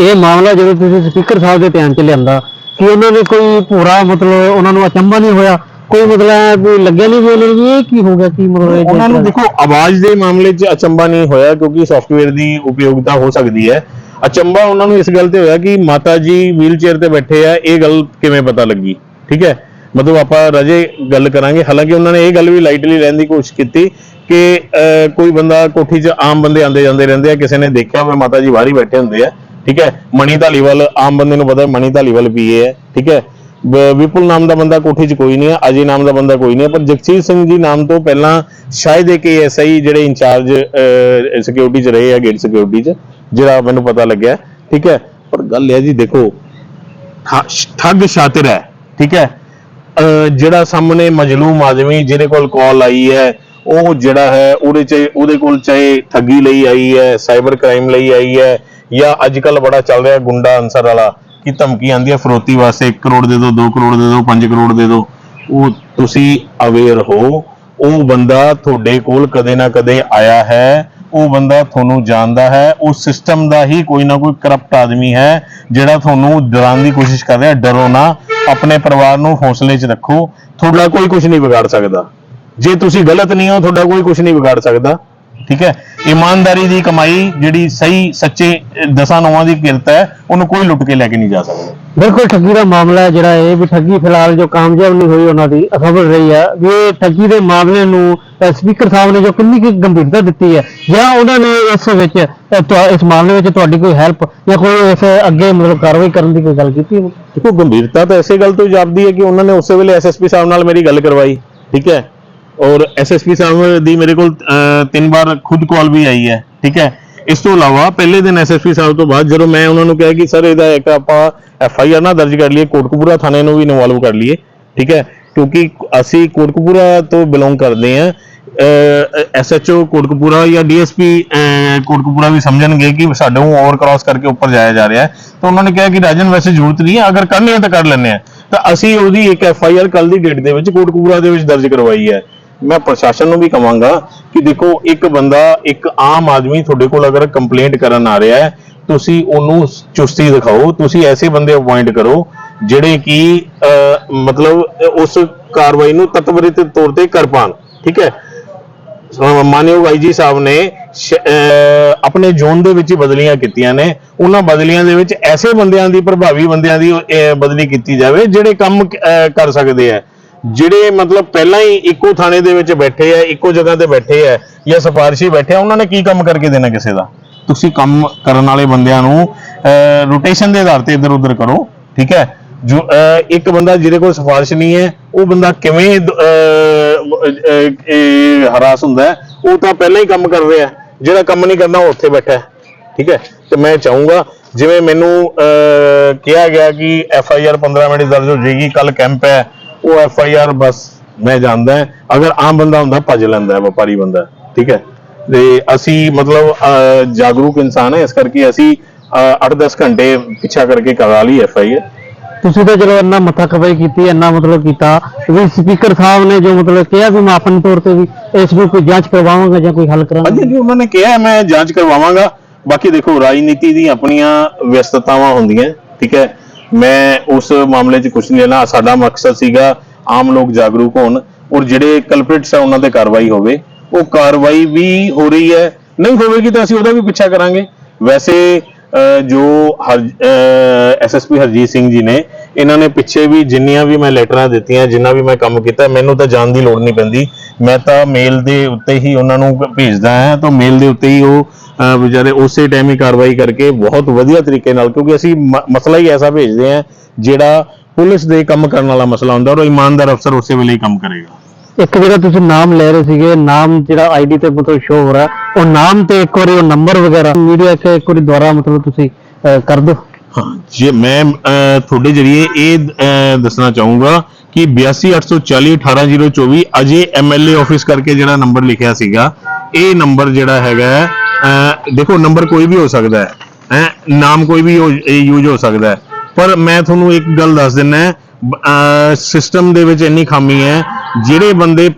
ਇਹ ਮਾਮਲਾ ਜਦੋਂ ਤੁਸੀਂ ਸਪੀਕਰ ਸਾਹਿਬ ਦੇ ਧਿਆਨ 'ਚ ਲਿਆਂਦਾ ਕਿ ਉਹਨਾਂ ਨੇ ਕੋਈ ਪੂਰਾ ਮਤਲਬ ਉਹਨਾਂ ਨੂੰ ਅਚੰਭਾ ਨਹੀਂ ਹੋਇਆ ਕੋਈ ਮਤਲਬ ਵੀ ਲੱਗਿਆ ਨਹੀਂ ਵੀ ਉਹਨਾਂ ਨੂੰ ਵੀ ਇਹ ਕੀ ਹੋ ਗਿਆ ਕੀ ਮਤਲਬ ਉਹਨਾਂ ਨੂੰ ਦੇਖੋ ਆਵਾਜ਼ ਦੇ ਮਾਮਲੇ 'ਚ ਅਚੰਭਾ ਨਹੀਂ ਹੋਇਆ ਕਿਉਂਕਿ ਸੌਫਟਵੇਅਰ ਦੀ ਉਪਯੋਗਤਾ ਹੋ ਸਕਦੀ ਹੈ। ਅਚੰਭਾ ਉਹਨਾਂ ਨੂੰ ਇਸ ਗੱਲ ਤੇ ਹੋਇਆ ਕਿ ਮਾਤਾ ਜੀ ਵੀਲ ਚੇਅਰ ਤੇ ਬੈਠੇ ਆ ਇਹ ਗੱਲ ਕਿਵੇਂ ਪਤਾ ਲੱਗੀ? ਠੀਕ ਹੈ? ਮਤਲਬ ਆਪਾਂ ਰਾਜੇ ਗੱਲ ਕਰਾਂਗੇ। ਹਾਲਾਂਕਿ ਉਹਨਾਂ ਨੇ ਇਹ ਗੱਲ ਵੀ ਲਾਈਟਲੀ ਲੈਣ ਦੀ ਕੋਸ਼ਿਸ਼ ਕੀਤੀ ਕਿ ਅਹ, ਕੋਈ ਬੰਦਾ ਕੋਠੀ 'ਚ ਆਮ ਬੰਦੇ ਆਉਂਦੇ ਜਾਂਦੇ ਰਹਿੰਦੇ ਆ ਕਿਸੇ ਨੇ ਦੇਖਿਆ ਹੋਵੇ ਮਾਤਾ ਜੀ ਬਾਹਰ ਹੀ ਬੈਠੇ ਹੁੰਦੇ ਆ ਠੀਕ ਹੈ? ਮਣੀ ਧਾਲੀਵਾਲ ਆਮ ਬੰਦੇ ਨੂੰ ਪਤਾ ਮਣੀ ਧਾਲੀਵਾਲ ਪੀਏ ਹੈ ਠੀਕ ਹੈ? ਵਿਪੁਲ ਨਾਮ ਦਾ ਬੰਦਾ ਕੋਠੀ 'ਚ ਕੋਈ ਨਹੀਂ ਹੈ ਅਜੇ ਨਾਮ ਦਾ ਬੰਦਾ ਕੋਈ ਨਹੀਂ ਹੈ ਪਰ ਜਗਸੀਰ ਸਿੰਘ ਜੀ ਨਾਮ ਤੋਂ ਪਹਿਲਾਂ ਸ਼ਾਇਦ ਇੱਕ ਐਸਆਈ ਜਿਹੜੇ ਇੰਚਾਰਜ ਸਿਕਿਉਰਿਟੀ 'ਚ ਰਹੇ ਆ ਗੇਟ ਸਿਕਿਉਰਿਟੀ 'ਚ ਜਿਹੜਾ ਮੈਨੂੰ ਪਤਾ ਲੱਗਿਆ ਠੀਕ ਹੈ? ਪਰ ਗੱਲ ਇਹ ਜੀ ਦੇਖੋ ਠ- ਠੱਗ ਸ਼ਾਤਿਰ ਹੈ ਠੀਕ ਹੈ? ਜਿਹੜਾ ਸਾਹਮਣੇ ਮਜਲੂਮ ਆਦਮੀ ਜਿਹਦੇ ਕੋਲ ਕਾਲ ਆਈ ਹੈ, ਉਹ ਜਿਹੜਾ ਹੈ ਉਹਦੇ ਚ ਉਹਦੇ ਕੋਲ ਚਾਹੇ ਠੱਗੀ ਲਈ ਆਈ ਹੈ ਸਾਈਬਰ ਕ੍ਰਾਈਮ ਲਈ ਆਈ ਹੈ ਜਾਂ ਅੱਜ ਕੱਲ ਬੜਾ ਚੱਲ ਰਿਹਾ ਗੁੰਡਾ ਅਨਸਰ ਵਾਲਾ ਕਿ ਧਮਕੀ ਆਂਦੀ ਹੈ ਫਰੋਤੀ ਵਾਸਤੇ 1 ਕਰੋੜ ਦੇ ਦਿਓ 2 ਕਰੋੜ ਦੇ ਦਿਓ 5 ਕਰੋੜ ਦੇ ਦਿਓ। ਉਹ ਤੁਸੀਂ ਅਵੇਅਰ ਹੋ, ਉਹ ਬੰਦਾ ਤੁਹਾਡੇ ਕੋਲ ਕਦੇ ਨਾ ਕਦੇ ਆਇਆ ਹੈ, ਉਹ ਬੰਦਾ ਤੁਹਾਨੂੰ ਜਾਣਦਾ ਹੈ, ਉਹ ਸਿਸਟਮ ਦਾ ਹੀ ਕੋਈ ਨਾ ਕੋਈ ਕਰਪਟ ਆਦਮੀ ਹੈ, ਜਿਹੜਾ ਤੁਹਾਨੂੰ ਡਰਾਉਣ ਦੀ ਕੋਸ਼ਿਸ਼ ਕਰ ਰਿਹਾ, ਡਰੋ ਨਾ। ਆਪਣੇ ਪਰਿਵਾਰ ਨੂੰ ਹੌਸਲੇ 'ਚ ਰੱਖੋ। ਤੁਹਾਡਾ ਕੋਈ ਕੁਝ ਨਹੀਂ ਵਿਗਾੜ ਸਕਦਾ। ਜੇ ਤੁਸੀਂ ਗਲਤ ਨਹੀਂ ਹੋ, ਤੁਹਾਡਾ ਕੋਈ ਕੁਝ ਨਹੀਂ ਵਿਗਾੜ ਸਕਦਾ। ਠੀਕ ਹੈ? ਇਮਾਨਦਾਰੀ ਦੀ ਕਮਾਈ ਜਿਹੜੀ ਸਹੀ ਸੱਚੇ ਦਸਾਂ ਨੌਵਾਂ ਦੀ ਕਿਰਤ ਹੈ ਉਹਨੂੰ ਕੋਈ ਲੁੱਟ ਕੇ ਲੈ ਕੇ ਨਹੀਂ ਜਾ ਸਕਦਾ। ਬਿਲਕੁਲ ਠੱਗੀ ਦਾ ਮਾਮਲਾ ਹੈ ਜਿਹੜਾ ਇਹ ਵੀ ਠੱਗੀ ਫਿਲਹਾਲ ਜੋ ਕਾਮਯਾਬ ਨਹੀਂ ਹੋਈ ਉਹਨਾਂ ਦੀ ਅਸਫਲ ਰਹੀ ਹੈ ਵੀ ਇਹ ਠੱਗੀ ਦੇ ਮਾਮਲੇ ਨੂੰ ਸਪੀਕਰ ਸਾਹਿਬ ਨੇ ਜੋ ਕਿੰਨੀ ਕੁ ਗੰਭੀਰਤਾ ਦਿੱਤੀ ਹੈ ਜਾਂ ਉਹਨਾਂ ਨੇ ਇਸ ਵਿੱਚ ਇਸ ਮਾਮਲੇ ਵਿੱਚ ਤੁਹਾਡੀ ਕੋਈ ਹੈਲਪ ਜਾਂ ਕੋਈ ਇਸ ਅੱਗੇ ਮਤਲਬ ਕਾਰਵਾਈ ਕਰਨ ਦੀ ਕੋਈ ਗੱਲ ਕੀਤੀ ਹੈ? ਦੇਖੋ ਗੰਭੀਰਤਾ ਤਾਂ ਐਸੇ ਗੱਲ ਤੋਂ ਜਾਪਦੀ ਹੈ ਕਿ ਉਹਨਾਂ ਨੇ ਉਸੇ ਵੇਲੇ ਐਸਐਸਪੀ ਸਾਹਿਬ ਨਾਲ ਮੇਰੀ ਗੱਲ ਕਰਵਾਈ ਠੀਕ ਹੈ? ਔਰ ਐਸਐਸਪੀ ਸਾਹਿਬ ਦੀ ਮੇਰੇ ਕੋਲ ਅਹ, ਤਿੰਨ ਵਾਰ ਖੁਦ ਕਾਲ ਵੀ ਆਈ ਹੈ ਠੀਕ ਹੈ? ਇਸ ਤੋਂ ਇਲਾਵਾ ਪਹਿਲੇ ਦਿਨ ਐਸਐਸਪੀ ਸਾਹਿਬ ਤੋਂ ਬਾਅਦ ਜਦੋਂ ਮੈਂ ਉਹਨਾਂ ਨੂੰ ਕਿਹਾ ਕਿ ਸਰ ਇਹਦਾ ਇੱਕ ਆਪਾਂ ਐਫਆਈਆਰ ਨਾ ਦਰਜ ਕਰ ਲਈਏ ਕੋਟਕਪੂਰਾ ਥਾਣੇ ਨੂੰ ਵੀ ਇਨਵੋਲਵ ਕਰ ਲਈਏ ਠੀਕ ਹੈ? ਕਿਉਂਕਿ ਅਸੀਂ ਕੋਟਕਪੂਰਾ ਤੋਂ ਬਿਲੋਂਗ ਕਰਦੇ ਹਾਂ ਐਸਐਚਓ ਕੋਟਕਪੂਰਾ ਜਾਂ ਡੀਐਸਪੀ ਕੋਟਕਪੂਰਾ ਵੀ ਸਮਝਣਗੇ ਕਿ ਸਾਡੇ ਓਵਰ ਕ੍ਰਾਸ ਕਰਕੇ ਉੱਪਰ ਜਾਇਆ ਜਾ ਰਿਹਾ ਹੈ। ਤਾਂ ਉਹਨਾਂ ਨੇ ਕਿਹਾ ਕਿ ਰਾਜਨ ਵੈਸੇ ਜ਼ਰੂਰਤ ਨਹੀਂ ਹੈ ਅਗਰ ਕਰਨੀ ਹੈ ਤਾਂ ਕਰ ਲੈਂਦੇ ਆ ਤਾਂ ਅਸੀਂ ਉਹਦੀ ਇੱਕ ਐਫਆਈਆਰ ਕੱਲ ਦੀ ਡੇਟ ਦੇ ਵਿੱਚ ਕੋਟਕਪੂਰਾ ਦੇ ਵਿੱਚ ਦਰਜ ਕਰਵਾਈ ਹੈ। ਮੈਂ ਪ੍ਰਸ਼ਾਸਨ ਨੂੰ ਵੀ ਕਹਾਂਗਾ ਕਿ ਦੇਖੋ ਇੱਕ ਬੰਦਾ ਇੱਕ ਆਮ ਆਦਮੀ ਤੁਹਾਡੇ ਕੋਲ ਅਗਰ ਕੰਪਲੇਂਟ ਕਰਨ ਆ ਰਿਹਾ ਹੈ ਤੁਸੀਂ ਉਹਨੂੰ ਚੁਸਤੀ ਦਿਖਾਓ ਤੁਸੀਂ ਐਸੇ ਬੰਦੇ ਅਪਾਇੰਟ ਕਰੋ ਜਿਹੜੇ ਕਿ ਅਹ, ਮਤਲਬ ਉਸ ਕਾਰਵਾਈ ਨੂੰ ਤਤਵਰਿਤ ਤੌਰ ਤੇ ਕਰ ਪਾਣ ਠੀਕ ਹੈ? ਅਹ ਮਾਨਯੋਗ ਆਈਜੀ ਸਾਹਿਬ ਨੇ ਅਹ ਆਪਣੇ ਜ਼ੋਨ ਦੇ ਵਿੱਚ ਬਦਲੀਆਂ ਕੀਤੀਆਂ ਨੇ ਉਹਨਾਂ ਬਦਲੀਆਂ ਦੇ ਵਿੱਚ ਐਸੇ ਬੰਦਿਆਂ ਦੀ ਪ੍ਰਭਾਵੀ ਬੰਦਿਆਂ ਦੀ ਬਦਲੀ ਕੀਤੀ ਜਾਵੇ ਜਿਹੜੇ ਕੰਮ ਅਹ, ਕਰ ਸਕਦੇ ਆ ਜਿਹੜੇ ਮਤਲਬ ਪਹਿਲਾਂ ਹੀ ਇੱਕੋ ਥਾਣੇ ਦੇ ਵਿੱਚ ਬੈਠੇ ਆ ਇੱਕੋ ਜਗ੍ਹਾ ਤੇ ਬੈਠੇ ਆ ਜਾਂ ਸਿਫਾਰਸ਼ੀ ਬੈਠੇ ਆ ਉਹਨਾਂ ਨੇ ਕੀ ਕੰਮ ਕਰਕੇ ਦੇਣਾ ਕਿਸੇ ਦਾ? ਤੁਸੀਂ ਕੰਮ ਕਰਨ ਵਾਲੇ ਬੰਦਿਆਂ ਨੂੰ ਰੋਟੇਸ਼ਨ ਦੇ ਆਧਾਰ ਤੇ ਇੱਧਰ ਉੱਧਰ ਕਰੋ ਠੀਕ ਹੈ? ਜੋ ਅਹ, ਇੱਕ ਬੰਦਾ ਜਿਹਦੇ ਕੋਲ ਸਿਫਾਰਿਸ਼ ਨਹੀਂ ਹੈ ਉਹ ਬੰਦਾ ਕਿਵੇਂ ਅਹ, ਹਰਾਸ ਹੁੰਦਾ ਉਹ ਤਾਂ ਪਹਿਲਾਂ ਹੀ ਕੰਮ ਕਰ ਰਿਹਾ ਜਿਹੜਾ ਕੰਮ ਨਹੀਂ ਕਰਨਾ ਉਹ ਉੱਥੇ ਬੈਠਾ ਠੀਕ ਹੈ? ਤੇ ਮੈਂ ਚਾਹੂੰਗਾ ਜਿਵੇਂ ਮੈਨੂੰ ਅਹ, ਕਿਹਾ ਗਿਆ ਕਿ ਐਫ ਆਈ ਆਰ 15 ਮਿੰਟ ਦਰਜ ਹੋ ਜਾਏਗੀ ਕੱਲ ਕੈਂਪ ਹੈ ਉਹ ਐਫ ਆਈ ਆਰ ਬਸ ਮੈਂ ਜਾਣਦਾ। ਅਗਰ ਆਮ ਬੰਦਾ ਹੁੰਦਾ ਭੱਜ ਲੈਂਦਾ ਹੈ, ਵਪਾਰੀ ਬੰਦਾ ਠੀਕ ਹੈ। ਤੇ ਅਸੀਂ ਮਤਲਬ ਜਾਗਰੂਕ ਇਨਸਾਨ ਹੈ ਇਸ ਕਰਕੇ ਅਸੀਂ 8-10 ਘੰਟੇ ਪਿੱਛਾ ਕਰਕੇ ਕਰਾ ਲਈ ਐਫ ਆਈ ਆਰ ਤੁਸੀਂ ਤਾਂ ਚਲੋ ਇੰਨਾ ਮੱਥਾ ਖਪਾਈ ਕੀਤੀ ਇੰਨਾ ਮਤਲਬ ਕੀਤਾ। ਵੀ ਸਪੀਕਰ ਸਾਹਿਬ ਨੇ ਜੋ ਮਤਲਬ ਕਿਹਾ ਵੀ ਮੈਂ ਆਪਣੇ ਤੌਰ ਤੇ ਵੀ ਇਸ ਨੂੰ ਕੋਈ ਜਾਂਚ ਕਰਵਾਵਾਂਗਾ ਜਾਂ ਕੋਈ ਹੱਲ ਕਰਾਂਗਾ। ਜੀ ਉਹਨਾਂ ਨੇ ਕਿਹਾ ਮੈਂ ਜਾਂਚ ਕਰਵਾਵਾਂਗਾ। ਬਾਕੀ ਦੇਖੋ ਰਾਜਨੀਤੀ ਦੀ ਆਪਣੀਆਂ ਵਿਅਸਤਤਾਵਾਂ ਹੁੰਦੀਆਂ ਠੀਕ ਹੈ। ਮੈਂ ਉਸ ਮਾਮਲੇ 'ਚ ਕੁਝ ਨਹੀਂ ਲੈਣਾ। ਸਾਡਾ ਮਕਸਦ ਸੀਗਾ ਆਮ ਲੋਕ ਜਾਗਰੂਕ ਹੋਣ ਔਰ ਜਿਹੜੇ ਕਲਪ੍ਰਿਟਸ ਆ ਉਹਨਾਂ ਤੇ ਕਾਰਵਾਈ ਹੋਵੇ। ਉਹ ਕਾਰਵਾਈ ਵੀ ਹੋ ਰਹੀ ਹੈ। ਨਹੀਂ ਹੋਵੇਗੀ ਤਾਂ ਅਸੀਂ ਉਹਦਾ ਵੀ ਪਿੱਛਾ ਕਰਾਂਗੇ। ਵੈਸੇ ਅਹ, ਜੋ ਐਸਐਸਪੀ ਹਰਜੀਤ ਸਿੰਘ ਜੀ ਨੇ ਇਹਨਾਂ ਨੇ ਪਿੱਛੇ ਵੀ ਜਿੰਨੀਆਂ ਵੀ ਮੈਂ ਲੈਟਰਾਂ ਦਿੱਤੀਆਂ ਜਿੰਨਾ ਵੀ ਮੈਂ ਕੰਮ ਕੀਤਾ ਮੈਨੂੰ ਤਾਂ ਜਾਣ ਦੀ ਲੋੜ ਨਹੀਂ ਪੈਂਦੀ। ਮੈਂ ਤਾਂ ਮੇਲ ਦੇ ਉੱਤੇ ਹੀ ਉਹਨਾਂ ਨੂੰ ਭੇਜਦਾ ਹਾਂ ਤਾਂ ਮੇਲ ਦੇ ਉੱਤੇ ਹੀ ਉਹ ਵਿਚਾਰੇ ਉਸੇ ਟਾਈਮ ਹੀ ਕਾਰਵਾਈ ਕਰਕੇ ਬਹੁਤ ਵਧੀਆ ਤਰੀਕੇ ਨਾਲ ਕਿਉਂਕਿ ਅਸੀਂ ਮਸਲਾ ਹੀ ਐਸਾ ਭੇਜਦੇ ਹਾਂ ਜਿਹੜਾ ਪੁਲਿਸ ਦੇ ਕੰਮ ਕਰਨ ਵਾਲਾ ਮਸਲਾ ਹੁੰਦਾ ਔਰ ਇਮਾਨਦਾਰ ਅਫਸਰ ਉਸੇ ਵੇਲੇ ਹੀ ਕੰਮ ਕਰੇਗਾ। ਇੱਕ ਜਿਹੜਾ ਤੁਸੀਂ ਨਾਮ ਲੈ ਰਹੇ ਸੀਗੇ ਨਾਮ ਜਿਹੜਾ ਆਈਡੀ ਤੇ ਮਤਲਬ ਸ਼ੋ ਹੋ ਰਿਹਾ ਉਹ ਨਾਮ ਤੇ ਇੱਕ ਵਾਰੀ ਉਹ ਨੰਬਰ ਵਗੈਰਾ ਮੀਡੀਆ 'ਚ ਇੱਕ ਵਾਰੀ ਦੁਆਰਾ ਮਤਲਬ ਤੁਸੀਂ ਕਰ ਦਿਓ। ਹਾਂ ਜੇ ਮੈਂ ਤੁਹਾਡੇ ਜਰੀਏ ਇਹ ਦੱਸਣਾ ਚਾਹੂੰਗਾ ਕਿ 8284 18024 ਅਜੇ ਐਮਐਲਏ ਆਫਿਸ ਕਰਕੇ ਜਿਹੜਾ ਨੰਬਰ ਲਿਖਿਆ ਸੀਗਾ ਇਹ ਨੰਬਰ ਜਿਹੜਾ ਹੈਗਾ ਦੇਖੋ ਨੰਬਰ ਕੋਈ ਵੀ ਹੋ ਸਕਦਾ ਹੈ ਹੈਂ, ਨਾਮ ਕੋਈ ਵੀ ਯੂਜ਼ ਹੋ ਸਕਦਾ ਹੈ। ਪਰ ਮੈਂ ਤੁਹਾਨੂੰ ਇੱਕ ਗੱਲ ਦੱਸ ਦਿੰਨਾ ਸਿਸਟਮ ਦੇ ਵਿੱਚ ਇੰਨੀ ਖਾਮੀ ਹੈ ਜਿਹੜੇ ਬੰਦੇ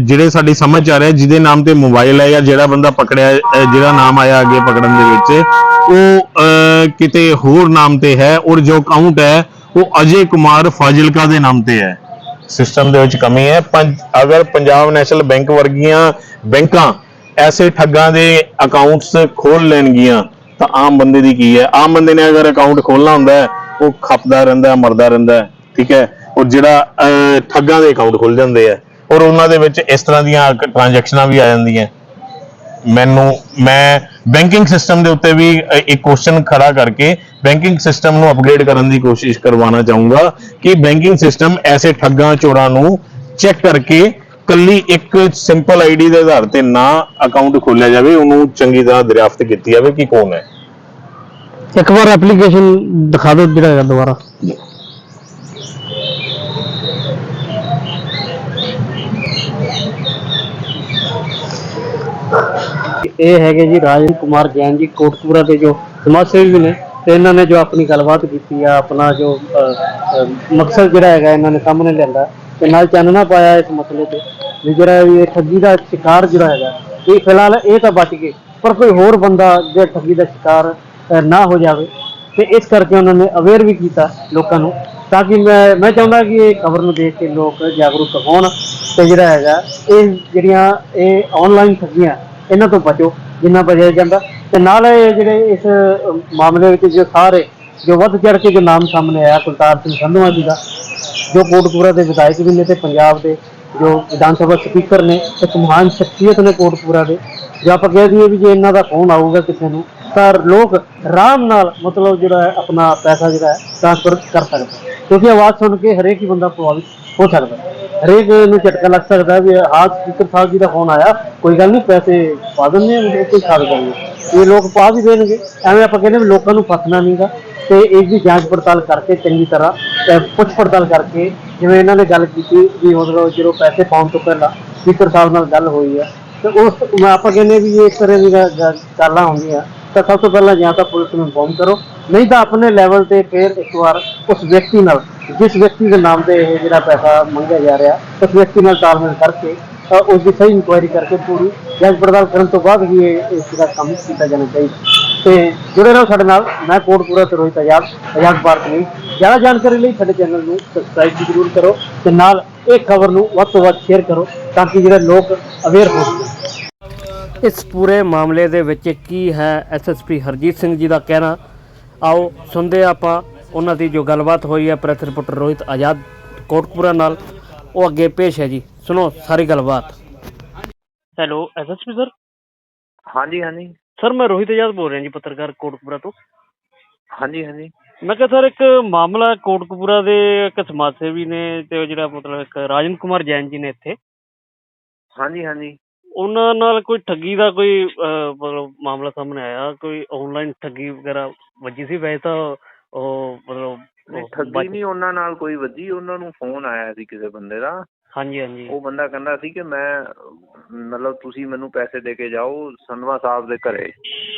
ਜਿਹੜੇ ਸਾਡੀ ਸਮਝ 'ਚ ਆ ਰਿਹਾ ਜਿਹਦੇ ਨਾਮ ਤੇ ਮੋਬਾਈਲ ਹੈ ਜਾਂ ਜਿਹੜਾ ਬੰਦਾ ਪਕੜਿਆ ਜਿਹੜਾ ਨਾਮ ਆਇਆ ਅੱਗੇ ਪਕੜਨ ਦੇ ਵਿੱਚ ਉਹ ਕਿਤੇ ਹੋਰ ਨਾਮ ਤੇ ਹੈ ਔਰ ਜੋ ਅਕਾਊਂਟ ਹੈ ਉਹ ਅਜੇ ਕੁਮਾਰ ਫਾਜ਼ਿਲਕਾ ਦੇ ਨਾਮ ਤੇ ਹੈ। ਸਿਸਟਮ ਦੇ ਵਿੱਚ ਕਮੀ ਹੈ। ਪੰਜ ਅਗਰ ਪੰਜਾਬ ਨੈਸ਼ਨਲ ਬੈਂਕ ਵਰਗੀਆਂ ਬੈਂਕਾਂ ਐਸੇ ਠੱਗਾਂ ਦੇ ਅਕਾਊਂਟਸ ਖੋਲ ਲੈਣਗੀਆਂ ਤਾਂ ਆਮ ਬੰਦੇ ਦੀ ਕੀ ਹੈ? ਆਮ ਬੰਦੇ ਨੇ ਅਗਰ ਅਕਾਊਂਟ ਖੋਲਣਾ ਹੁੰਦਾ ਉਹ ਖਪਦਾ ਰਹਿੰਦਾ ਮਰਦਾ ਰਹਿੰਦਾ ਠੀਕ ਹੈ? ਔਰ ਜਿਹੜਾ ਅਹ, ਠੱਗਾਂ ਦੇ ਅਕਾਊਂਟ ਖੁੱਲ ਜਾਂਦੇ ਆ ਔਰ ਉਹਨਾਂ ਦੇ ਵਿੱਚ ਇਸ ਤਰ੍ਹਾਂ ਦੀਆਂ ਟ੍ਰਾਂਜੈਕਸ਼ਨਾਂ ਵੀ ਆ ਜਾਂਦੀਆਂ ਮੈਨੂੰ, ਮੈਂ ਬੈਂਕਿੰਗ ਸਿਸਟਮ ਦੇ ਉੱਤੇ ਵੀ ਇੱਕ ਕੁਐਸਚਨ ਖੜਾ ਕਰਕੇ ਬੈਂਕਿੰਗ ਸਿਸਟਮ ਨੂੰ ਅਪਗ੍ਰੇਡ ਕਰਨ ਦੀ ਕੋਸ਼ਿਸ਼ ਕਰਵਾਉਣਾ ਚਾਹੂੰਗਾ ਕਿ ਬੈਂਕਿੰਗ ਸਿਸਟਮ ਐਸੇ ਠੱਗਾਂ, ਚੋਰਾਂ ਨੂੰ ਚੈੱਕ ਕਰਕੇ ਕੱਲੀ ਇੱਕ ਸਿੰਪਲ ਆਈਡੀ ਦੇ ਆਧਾਰ ਤੇ ਨਾ ਅਕਾਊਂਟ ਖੋਲਿਆ ਜਾਵੇ, ਉਹਨੂੰ ਚੰਗੀ ਤਰ੍ਹਾਂ ਦਰਿਆਫਤ ਕੀਤੀ ਜਾਵੇ, ਕਿ ਕੌਣ ਹੈ? ਇੱਕ ਵਾਰ ਐਪਲੀਕੇਸ਼ਨ ਦਿਖਾ ਦਿਓ ਜਿਹੜਾ ਹੈਗਾ ਦੁਬਾਰਾ। ਇਹ ਹੈਗੇ ਜੀ ਰਾਜਨ ਕੁਮਾਰ ਜੈਨ ਜੀ ਕੋਟਪੂਰਾ ਦੇ ਜੋ ਸਮਾਜ ਸੇਵੀ ਵੀ ਨੇ, ਤੇ ਇਹਨਾਂ ਨੇ ਜੋ ਆਪਣੀ ਗੱਲਬਾਤ ਕੀਤੀ ਆ, ਆਪਣਾ ਜੋ ਮਕਸਦ ਜਿਹੜਾ ਹੈਗਾ ਇਹਨਾਂ ਨੇ ਸਾਹਮਣੇ ਲਿਆਂਦਾ, ਤੇ ਨਾਲ ਚਾਨਣਾ ਪਾਇਆ ਇਸ ਮਸਲੇ ਤੇ, ਵੀ ਜਿਹੜਾ ਵੀ ਇਹ ਠੱਗੀ ਦਾ ਸ਼ਿਕਾਰ ਜਿਹੜਾ ਹੈਗਾ, ਇਹ ਫਿਲਹਾਲ ਇਹ ਤਾਂ ਬਚ ਗਏ, ਪਰ ਕੋਈ ਹੋਰ ਬੰਦਾ ਜੇ ਠੱਗੀ ਦਾ ਸ਼ਿਕਾਰ ਨਾ ਹੋ ਜਾਵੇ, ਤੇ ਇਸ ਕਰਕੇ ਉਹਨਾਂ ਨੇ ਅਵੇਅਰ ਵੀ ਕੀਤਾ ਲੋਕਾਂ ਨੂੰ, ਤਾਂ ਕਿ ਮੈਂ ਮੈਂ ਚਾਹੁੰਦਾ ਕਿ ਇਹ ਖਬਰ ਨੂੰ ਦੇਖ ਕੇ ਲੋਕ ਜਾਗਰੂਕ ਹੋਣ, ਤੇ ਜਿਹੜਾ ਹੈਗਾ, ਇਹ ਜਿਹੜੀਆਂ ਇਹ ਆਨਲਾਈਨ ਠੱਗੀਆਂ ਇਹਨਾਂ ਤੋਂ ਬਚੋ, ਜਿੰਨਾ ਬਚਿਆ ਜਾਂਦਾ। ਤੇ ਨਾਲ ਇਹ ਜਿਹੜੇ ਇਸ ਮਾਮਲੇ ਵਿੱਚ ਜੋ ਸਾਰੇ, ਜੋ ਵੱਧ ਚੜ ਕੇ ਜੋ ਨਾਮ ਸਾਹਮਣੇ ਆਇਆ, ਕੁਲਤਾਰ ਸਿੰਘ ਸੰਧਵਾ ਜੀ ਦਾ, ਜੋ ਕੋਟਪੂਰਾ ਦੇ ਵਿਧਾਇਕ ਵੀ ਨੇ ਤੇ ਪੰਜਾਬ ਦੇ, ਜੋ ਵਿਧਾਨ ਸਭਾ ਸਪੀਕਰ ਨੇ ਇੱਕ ਮਹਾਨ ਸ਼ਖਸੀਅਤ ਨੇ ਕੋਟਪੂਰਾ ਦੇ। ਜੇ ਆਪਾਂ ਕਹਿ ਦਈਏ ਵੀ ਜੇ ਇਹਨਾਂ ਦਾ ਫੋਨ ਆਊਗਾ ਕਿਸੇ ਨੂੰ, ਤਾਂ ਲੋਕ ਆਰਾਮ ਨਾਲ ਮਤਲਬ ਜਿਹੜਾ ਆਪਣਾ ਪੈਸਾ ਜਿਹੜਾ ਹੈ ਟ੍ਰਾਂਸਫਰ ਕਰ ਸਕਦਾ ਕਿਉਂਕਿ ਆਵਾਜ਼ ਸੁਣ ਕੇ ਹਰੇਕ ਹੀ ਬੰਦਾ ਪ੍ਰਭਾਵਿਤ ਹੋ ਸਕਦਾ ਹਰੇਕ ਨੂੰ ਝਟਕਾ ਲੱਗ ਸਕਦਾ ਵੀ ਹਾਂ ਸਪੀਕਰ ਸਾਹਿਬ ਜੀ ਦਾ ਫੋਨ ਆਇਆ, ਕੋਈ ਗੱਲ ਨਹੀਂ, ਪੈਸੇ ਪਾ ਦਿੰਦੇ ਆ ਮਤਲਬ ਕੋਈ ਖਾਦ ਗੱਲ ਨਹੀਂ ਇਹ ਲੋਕ ਪਾ ਵੀ ਦੇਣਗੇ। ਐਵੇਂ ਆਪਾਂ ਕਹਿੰਦੇ ਵੀ ਲੋਕਾਂ ਨੂੰ ਫਸਣਾ ਨਹੀਂਗਾ ਤੇ ਇਸ ਦੀ ਜਾਂਚ ਪੜਤਾਲ ਕਰਕੇ ਚੰਗੀ ਤਰ੍ਹਾਂ ਪੁੱਛ ਪੜਤਾਲ ਕਰਕੇ, ਜਿਵੇਂ ਇਹਨਾਂ ਨੇ ਗੱਲ ਕੀਤੀ ਵੀ ਮਤਲਬ ਜਦੋਂ ਪੈਸੇ ਪਾਉਣ ਤੋਂ ਪਹਿਲਾਂ ਸਪੀਕਰ ਸਾਹਿਬ ਨਾਲ ਗੱਲ ਹੋਈ ਹੈ ਤੇ ਉਸ, ਮੈਂ ਆਪਾਂ ਕਹਿੰਦੇ ਵੀ ਜੇ ਇਸ ਤਰ੍ਹਾਂ ਦੀ ਗੱਲਾਂ ਹੁੰਦੀਆਂ। ਤਾਂ ਸਭ ਤੋਂ ਪਹਿਲਾਂ ਜਾਂ ਤਾਂ ਪੁਲਿਸ ਨੂੰ ਇਨਫੋਰਮ ਕਰੋ, ਨਹੀਂ ਤਾਂ ਆਪਣੇ ਲੈਵਲ ਤੇ ਫਿਰ ਇੱਕ ਵਾਰ ਉਸ ਵਿਅਕਤੀ ਨਾਲ, ਜਿਸ ਵਿਅਕਤੀ ਦੇ ਨਾਮ ਤੇ ਇਹ ਜਿਹੜਾ ਪੈਸਾ ਮੰਗਿਆ ਜਾ ਰਿਹਾ, ਉਸ ਵਿਅਕਤੀ ਨਾਲ ਤਾਲਮੇਲ ਕਰਕੇ, ਤਾਂ ਉਸ ਦੀ ਸਹੀ ਇਨਕੁਆਇਰੀ ਕਰਕੇ ਪੂਰੀ ਜਾਂਚ ਪੜਤਾਲ ਕਰਨ ਤੋਂ ਬਾਅਦ ਹੀ ਇਹ ਇਸ ਦਾ ਕੰਮ ਕੀਤਾ ਜਾਣਾ ਚਾਹੀਦਾ। ਤੇ ਜੁੜੇ ਰਹੋ ਸਾਡੇ ਨਾਲ, ਮੈਂ ਕੋਟਪੂਰਾ ਤੋਂ ਰੋਹਿਤ ਆਜ਼ਾਦ ਆਜ਼ਾਦ ਪਾਰਕ ਲਈ। ਜ਼ਿਆਦਾ ਜਾਣਕਾਰੀ ਲਈ ਸਾਡੇ ਚੈਨਲ ਨੂੰ ਸਬਸਕ੍ਰਾਈਬ ਜ਼ਰੂਰ ਕਰੋ ਤੇ ਨਾਲ ਇਹ ਖਬਰ ਨੂੰ ਵੱਧ ਤੋਂ ਵੱਧ ਸ਼ੇਅਰ ਕਰੋ ਤਾਂ ਕਿ ਜਿਹੜੇ ਲੋਕ ਅਵੇਅਰ ਹੋ ਸਕਣ। ਇਸ ਪੂਰੇ ਮਾਮਲੇ ਦੇ ਵਿੱਚ ਕੀ ਹੈ ਐਸਐਸਪੀ ਹਰਜੀਤ ਸਿੰਘ ਜੀ ਦਾ ਕਹਿਣਾ? ਆਓ ਸੁਣਦੇ ਆਪਾਂ ਉਹਨਾਂ ਦੀ ਜੋ ਗੱਲਬਾਤ ਹੋਈ ਹੈ ਪ੍ਰੈਸ ਰਿਪੋਰਟਰ ਰੋਹਿਤ ਆਜ਼ਾਦ ਕੋਟਪੂਰਾ ਨਾਲ। ਉਹ ਅੱਗੇ ਪੇਸ਼ ਹੈ ਜੀ। ਸੁਣੋ ਸਾਰੀ ਗੱਲਬਾਤ। Hello SSP sir? ਹਾਂਜੀ ਹਾਂਜੀ। ਸਰ ਮੈਂ ਰੋਹਿਤ ਆਜ਼ਾਦ ਬੋਲ ਰਿਹਾ ਜੀ ਪੱਤਰਕਾਰ ਕੋਟਕਪੂਰਾ ਤੋਂ। ਹਾਂਜੀ ਹਾਂਜੀ। ਮੈਂ ਕਿਹਾ ਸਰ ਇੱਕ ਮਾਮਲਾ ਕੋਟਕਪੂਰਾ ਦੇ ਇੱਕ ਸਮਾਜ ਸੇਵੀ ਨੇ ਤੇ ਉਹ ਜਿਹੜਾ ਮਤਲਬ ਇੱਕ ਰਾਜਨ ਕੁਮਾਰ ਜੈਨ ਜੀ ਨੇ ਇੱਥੇ। ਹਾਂਜੀ ਹਾਂਜੀ। ਉਹਨਾਂ ਨਾਲ ਕੋਈ ਠੱਗੀ ਦਾ ਕੋਈ ਅਹ, ਮਤਲਬ ਮਾਮਲਾ ਸਾਹਮਣੇ ਆਇਆ? ਕੋਈ ਆਨਲਾਈਨ ਠੱਗੀ ਵਗੈਰਾ ਵੱਜੀ ਸੀ? ਵੈਸੇ ਤਾਂ ਉਹ ਮਤਲਬ ਨਹੀਂ ਠੱਗੀ ਨਹੀਂ ਉਹਨਾਂ ਨਾਲ ਕੋਈ ਵੱਜੀ। ਉਹਨਾਂ ਨੂੰ ਫੋਨ ਆਇਆ ਸੀ ਕਿਸੇ ਬੰਦੇ ਦਾ। ਹਾਂਜੀ ਹਾਂਜੀ। ਉਹ ਬੰਦਾ ਕਹਿੰਦਾ ਸੀ ਕਿ ਮੈਂ ਮਤਲਬ ਤੁਸੀਂ ਮੈਨੂੰ ਪੈਸੇ ਦੇ ਕੇ ਜਾਓ ਸੰਧਵਾ ਸਾਹਿਬ ਦੇ ਘਰੇ।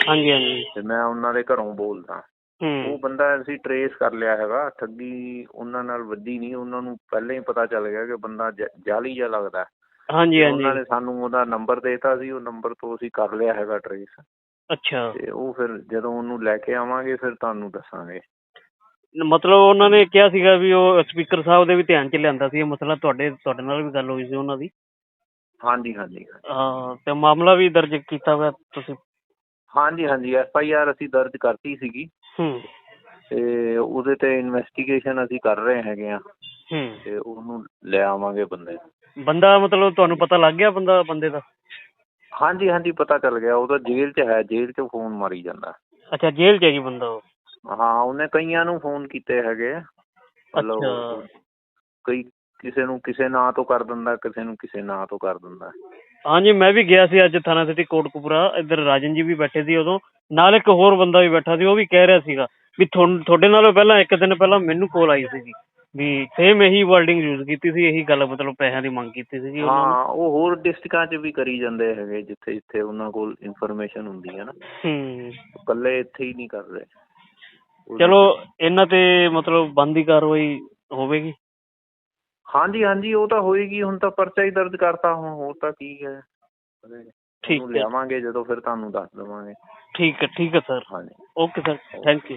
ਹਾਂਜੀ ਹਾਂਜੀ। ਤੇ ਮੈਂ ਉਹਨਾਂ ਦੇ ਘਰੋਂ ਬੋਲਦਾ। ਉਹ ਹੂੰ ਬੰਦਾ ਅਸੀਂ ਟਰੇਸ ਕਰ ਲਿਆ ਹੈਗਾ। ਠੱਗੀ ਉਹਨਾਂ ਨਾਲ ਵੱਜੀ ਨਹੀਂ ਉਹਨਾਂ ਨੂੰ ਪਹਿਲਾਂ ਹੀ ਪਤਾ ਚੱਲ ਗਿਆ ਕਿ ਬੰਦਾ ਜ- ਜਾਲੀ ਜਿਹਾ ਲੱਗਦਾ। ਹਾਂਜੀ ਹਾਂਜੀ। ਉਹਨਾਂ ਨੇ ਸਾਨੂੰ ਉਹਦਾ ਨੰਬਰ ਦੇਤਾ ਸੀ ਉਹ ਨੰਬਰ ਤੋਂ ਅਸੀਂ ਕਰ ਲਿਆ ਹੈਗਾ ਟਰੇਸ ਅੱਛਾ। ਤੇ ਉਹ ਫਿਰ ਜਦੋਂ ਉਹਨੂੰ ਲੈ ਕੇ ਆਵਾਂਗੇ ਫਿਰ ਤੁਹਾਨੂੰ ਦੱਸਾਂਗੇ। ਮਤਲਬ ਉਹਨਾਂ ਨੇ ਕਿਹਾ ਸੀਗਾ ਵੀ ਉਹ ਸਪੀਕਰ ਸਾਹਿਬ ਦੇ ਵੀ ਧਿਆਨ ਚ ਲਿਆਂਦਾ ਸੀ ਇਹ ਮਸਲਾ ਤੁਹਾਡੇ ਤੁਹਾਡੇ ਨਾਲ ਵੀ ਗੱਲ ਹੋਈ ਸੀ ਉਹਨਾਂ ਦੀ। ਹਾਂਜੀ ਹਾਂਜੀ ਹਾਂ ਤੇ ਮਾਮਲਾ ਵੀ ਦਰਜ ਕੀਤਾ ਹੋਇਆ ਤੁਸੀਂ। ਹਾਂਜੀ ਹਾਂਜੀ ਐਫ ਆਈ ਆਰ ਅਸੀਂ ਦਰਜ ਕਰਤੀ ਸੀਗੀ। ਹੂੰ। ਤੇ ਉਹਦੇ ਤੇ ਇਨਵੈਸਟੀਗੇਸ਼ਨ ਅਸੀਂ ਕਰ ਰਹੇ ਹੈਗੇ ਆ। ਹੂੰ। ਤੇ ਉਹਨੂੰ ਲੈ ਆਵਾਂਗੇ ਬੰਦੇ ਨੂੰ। ਬੰਦਾ ਮਤਲਬ ਤੁਹਾਨੂੰ ਪਤਾ ਲੱਗ ਗਿਆ ਬੰਦਾ ਬੰਦੇ ਦਾ? ਹਾਂਜੀ ਹਾਂਜੀ ਪਤਾ ਚੱਲ ਗਿਆ। ਉਹ ਤਾਂ ਜੇਲ੍ਹ 'ਚ ਹੈ ਜੇਲ੍ਹ 'ਚ ਫੋਨ ਮਾਰੀ ਜਾਂਦਾ। ਅੱਛਾ ਜੇਲ੍ਹ ਚ ਹੈ ਜੀ ਬੰਦਾ ਉਹ? ਹਾਂ ਉਹਨੇ ਕਈਆਂ ਨੂੰ ਫੋਨ ਕੀਤੇ ਹੈਗੇ। ਮਤਲਬ ਅੱਛਾ। ਕਈ ਕਿਸੇ ਨੂੰ ਕਿਸੇ ਨਾਂ ਤੋਂ ਕਰ ਦਿੰਦਾ ਕਿਸੇ ਨੂੰ ਕਿਸੇ ਨਾਂ ਤੋਂ ਕਰ ਦਿੰਦਾ। ਹਾਂਜੀ ਮੈਂ ਵੀ ਗਿਆ ਸੀ ਅੱਜ ਥਾਣਾ ਸਿਟੀ ਕੋਟਕਪੂਰਾ। ਇੱਧਰ ਰਾਜਨ ਜੀ ਵੀ ਬੈਠੇ ਸੀ ਉਦੋਂ। ਨਾਲ ਇੱਕ ਹੋਰ ਬੰਦਾ ਵੀ ਬੈਠਾ ਸੀ ਉਹ ਵੀ ਕਹਿ ਰਿਹਾ ਸੀਗਾ ਵੀ ਤੁਹਾਨੂੰ- ਤੁਹਾਡੇ ਨਾਲੋਂ ਪਹਿਲਾਂ ਇੱਕ ਦਿਨ ਪਹਿਲਾਂ ਮੈਨੂੰ ਕੋਲ ਆਈ ਸੀਗੀ। ਵੀ ਸੇਮ ਇਹੀ ਵਰਡਿੰਗ ਯੂਜ਼ ਕੀਤੀ ਸੀ ਇਹੀ ਗੱਲ ਮਤਲਬ ਪੈਸਿਆਂ ਦੀ ਮੰਗ ਕੀਤੀ ਸੀਗੀ ਉਹਨਾਂ ਨੇ। ਹਾਂ ਉਹ ਹੋਰ ਡਿਸਟ੍ਰਿਕਾਂ 'ਚ ਵੀ ਕਰੀ ਜਾਂਦੇ ਹੈਗੇ ਜਿੱਥੇ ਜਿੱਥੇ ਉਹਨਾਂ ਕੋਲ ਇਨਫੋਰਮੇਸ਼ਨ ਹੁੰਦੀ ਹੈ ਨਾ। ਹੂੰ। ਇਕੱਲੇ ਇੱਥੇ ਹੀ ਨਹੀਂ ਕਰ ਰਹੇ। ਚਲੋ ਇਹਨਾਂ ਤੇ ਮਤਲਬ ਬੰਦੀ ਕਾਰਵਾਈ ਹੋਵੇਗੀ? ਹਾਂਜੀ ਹਾਂਜੀ ਉਹ ਤਾਂ ਹੋਏਗੀ ਹੁਣ ਤਾਂ ਪਰਚਾ ਹੀ ਦਰਜ ਕਰਤਾ ਹੁਣ ਹੋਰ ਤਾਂ ਕੀ ਹੈ। ਠੀਕ ਹੈ। ਲਿਆਵਾਂਗੇ ਜਦੋਂ ਫਿਰ ਤੁਹਾਨੂੰ ਦੱਸ ਦੇਵਾਂਗੇ। ਠੀਕ ਹੈ ਠੀਕ ਹੈ ਸਰ। ਹਾਂਜੀ। Okay sir thank you.